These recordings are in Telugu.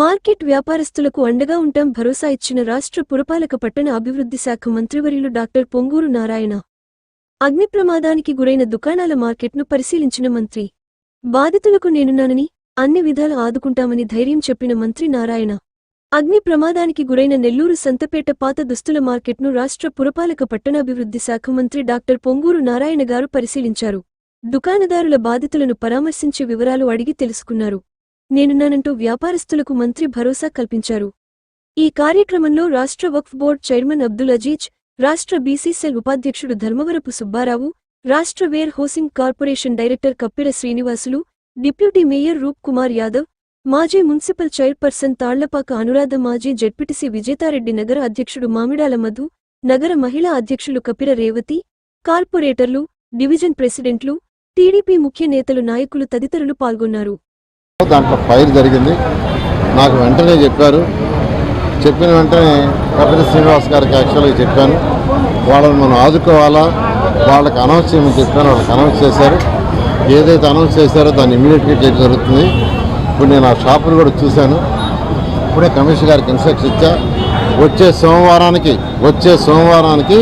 మార్కెట్ వ్యాపారస్తులకు అండగా ఉంటాం భరోసా ఇచ్చిన రాష్ట్ర పురపాలక పట్టణ అభివృద్ధి శాఖ మంత్రివర్యులు డాక్టర్ పొంగూరు నారాయణ. అగ్ని ప్రమాదానికి గురైన దుకాణాల మార్కెట్ను పరిశీలించిన మంత్రి. బాధితులకు నేనున్నానని అన్ని విధాల ఆదుకుంటామని ధైర్యం చెప్పిన మంత్రి నారాయణ. అగ్ని ప్రమాదానికి గురైన నెల్లూరు సంతపేట పాత దుస్తుల మార్కెట్ను రాష్ట్ర పురపాలక పట్టణాభివృద్ధి శాఖ మంత్రి డాక్టర్ పొంగూరు నారాయణ గారు పరిశీలించారు. దుకాణదారుల బాధితులను పరామర్శించి వివరాలు అడిగి తెలుసుకున్నారు. నేనున్నానంటూ వ్యాపారస్తులకు మంత్రి భరోసా కల్పించారు. ఈ కార్యక్రమంలో రాష్ట్ర వక్ఫ్ బోర్డ్ చైర్మన్ అబ్దుల్ అజీజ్ రాష్ట్ర బీసీసెల్ ఉపాధ్యక్షుడు ధర్మవరపు సుబ్బారావు రాష్ట్ర warehousing corporation director Kappida Srinivasulu deputy mayor Roop Kumar Yadav మాజీ మున్సిపల్ చైర్పర్సన్ తాళ్ళపాక అనురాధ మాజీ జడ్పిటిసి విజేతారెడ్డి నగర అధ్యక్షుడు మామిడాల మధు నగర మహిళా అధ్యక్షులు కపిర రేవతి కార్పొరేటర్లు డివిజన్ ప్రెసిడెంట్లు టీడీపీ ముఖ్య నేతలు నాయకులు తదితరులు పాల్గొన్నారు. దాంట్లో ఫైర్ జరిగింది. నాకు వెంటనే చెప్పారు. చెప్పిన వెంటనే కపిల శ్రీనివాస్ గారికి యాక్చువల్గా చెప్పాను. వాళ్ళని మనం ఆదుకోవాలా? వాళ్ళకి అనౌన్స్ చేయమని చెప్పాను. వాళ్ళకి అనౌన్స్ చేశారు. ఏదైతే అనౌన్స్ చేశారో దాన్ని ఇమీడియట్గా చేయడం జరుగుతుంది. ఇప్పుడు నేను ఆ షాపును కూడా చూశాను. ఇప్పుడే కమిషనర్ గారికి ఇన్స్ట్రక్షన్ ఇచ్చా. వచ్చే సోమవారానికి వచ్చే సోమవారానికి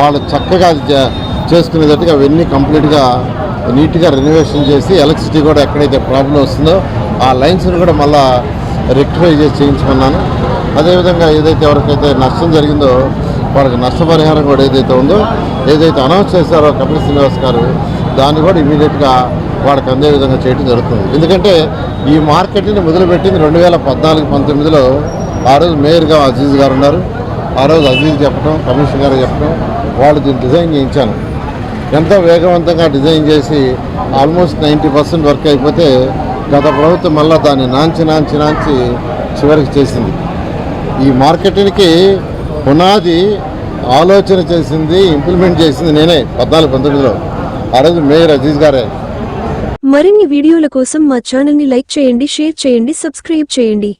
వాళ్ళు చక్కగా అది చేసుకునేటట్టుగా అవన్నీ కంప్లీట్గా నీట్గా రెనోవేషన్ చేసి ఎలక్ట్రిసిటీ కూడా ఎక్కడైతే ప్రాబ్లం వస్తుందో ఆ లైన్స్ని కూడా మళ్ళా రెక్టిఫై చేసి చేయించుకున్నాను అదేవిధంగా ఏదైతే ఎవరికైతే నష్టం జరిగిందో వాళ్ళకి నష్టపరిహారం కూడా ఏదైతే ఉందో ఏదైతే అనౌన్స్ చేశారో కపిల్ శ్రీనివాస్ గారు దాన్ని కూడా ఇమీడియట్గా వాళ్ళకి అందే విధంగా చేయడం జరుగుతుంది. ఎందుకంటే ఈ మార్కెట్ని మొదలుపెట్టింది రెండు వేల పద్నాలుగు పంతొమ్మిదిలో ఆ రోజు మేయర్గా అజీజ్ గారు ఉన్నారు. ఆ రోజు అజీజ్ చెప్పడం కమిషనర్ గారు చెప్పడం వాళ్ళు దీన్ని డిజైన్ చేయించాను ఎంతో వేగవంతంగా డిజైన్ చేసి ఆల్మోస్ట్ నైంటీ పర్సెంట్ వర్క్ అయిపోతే గత ప్రభుత్వం మళ్ళీ దాన్ని నాంచి నాంచి నాంచి చివరికి చేసింది. ఈ మార్కెటింగ్కి పునాది ఆలోచన చేసింది ఇంప్లిమెంట్ చేసింది నేనే పద్నాలుగు పంతొమ్మిదిలో. ఆ రోజు మేయర్ అజీజ్ గారే. మరిన్ని వీడియోల కోసం మా ఛానల్ని లైక్ చేయండి షేర్ చేయండి సబ్స్క్రైబ్ చేయండి.